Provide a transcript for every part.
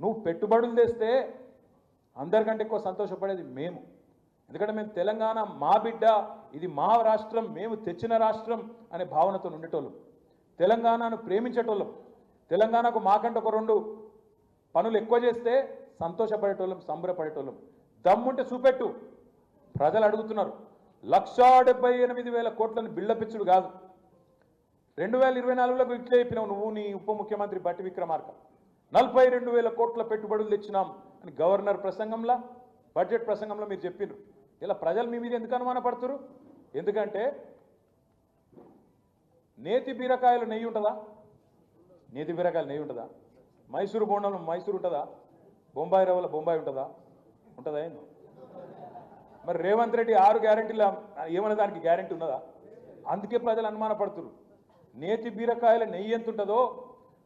నువ్వు పెట్టుబడులు తెస్తే అందరికంటే ఎక్కువ సంతోషపడేది మేము. ఎందుకంటే మేము తెలంగాణ మా బిడ్డ ఇది మా రాష్ట్రం మేము తెచ్చిన రాష్ట్రం అనే భావనతో ఉండేటోళ్ళం తెలంగాణను ప్రేమించేటోళ్ళం. తెలంగాణకు మాకంటే ఒక రెండు పనులు ఎక్కువ చేస్తే సంతోషపడేటోళ్ళం సంబరపడేటోళ్ళం. దమ్ముంటే చూపెట్టు. ప్రజలు అడుగుతున్నారు. లక్షా డెబ్బై ఎనిమిది వేల కోట్లను బిల్డపిచ్చుడు కాదు. రెండు వేల ఇరవై నాలుగులో ఇట్లే చెప్పినావు నువ్వు నీ ఉప ముఖ్యమంత్రి బట్టి విక్రమార్క. నలభై రెండు వేల కోట్ల పెట్టుబడులు తెచ్చినాం. అని గవర్నర్ ప్రసంగంలో బడ్జెట్ ప్రసంగంలో మీరు చెప్పిండ్రు ఇలా ప్రజలు మీ మీద ఎందుకు అనుమానపడుతురు ఎందుకంటే నేతి బీరకాయలు నెయ్యి ఉంటుందా? నేతి బీరకాయలు నెయ్యి ఉంటుందా? మైసూరు బోండంలో మైసూరు ఉంటుందా? బొంబాయి రవ్వల బొంబాయి ఉంటుందా? ఉంటుందా ఏంది? మరి రేవంత్ రెడ్డి ఆరు గ్యారెంటీల ఏమన్నా దానికి గ్యారంటీ ఉన్నదా? అందుకే ప్రజలు అనుమానపడుతురు నేతి బీరకాయల నెయ్యి ఎంత ఉంటుందో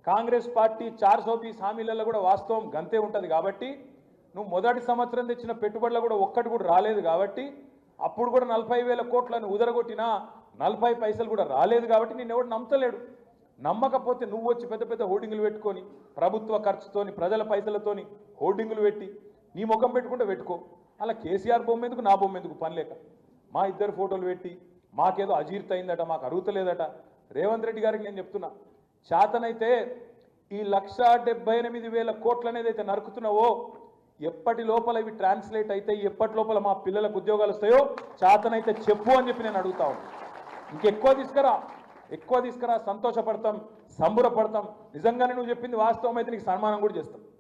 కాంగ్రెస్ పార్టీ చార్ సోబీస్ హామీలలో కూడా వాస్తవం గంతే ఉంటుంది కాబట్టి నువ్వు మొదటి సంవత్సరం తెచ్చిన పెట్టుబడులు కూడా ఒక్కటి కూడా రాలేదు కాబట్టి అప్పుడు కూడా నలభై వేల కోట్లను ఉదరగొట్టినా నలభై పైసలు కూడా రాలేదు కాబట్టి నేను ఎవడు నమ్మతలేడు. నమ్మకపోతే నువ్వు వచ్చి పెద్ద పెద్ద హోర్డింగులు పెట్టుకొని ప్రభుత్వ ఖర్చుతోని ప్రజల పైసలతోని హోర్డింగులు పెట్టి నీ ముఖం పెట్టుకుంటే పెట్టుకో. అలా కేసీఆర్ బొమ్మ ఎందుకు నా బొమ్మ ఎందుకు పనిలేక మా ఇద్దరు ఫోటోలు పెట్టి మాకేదో అజీర్త అయిందట మాకు అరుగుతలేదట రేవంత్ రెడ్డి గారికి నేను చెప్తున్నా చేతనైతే ఈ లక్ష డెబ్బై ఎనిమిది వేల కోట్లు అనేది అయితే నరుకుతున్నావో ఎప్పటి లోపల ఇవి ట్రాన్స్లేట్ అయితే ఎప్పటి లోపల మా పిల్లలకు ఉద్యోగాలు వస్తాయో చేతనైతే చెప్పు అని చెప్పి నేను అడుగుతా ఇంకెక్కువ తీసుకురా ఎక్కువ తీసుకురా సంతోషపడతాం సంబురపడతాం. నిజంగానే నువ్వు చెప్పింది వాస్తవం అయితే నీకు సన్మానం కూడా చేస్తాం.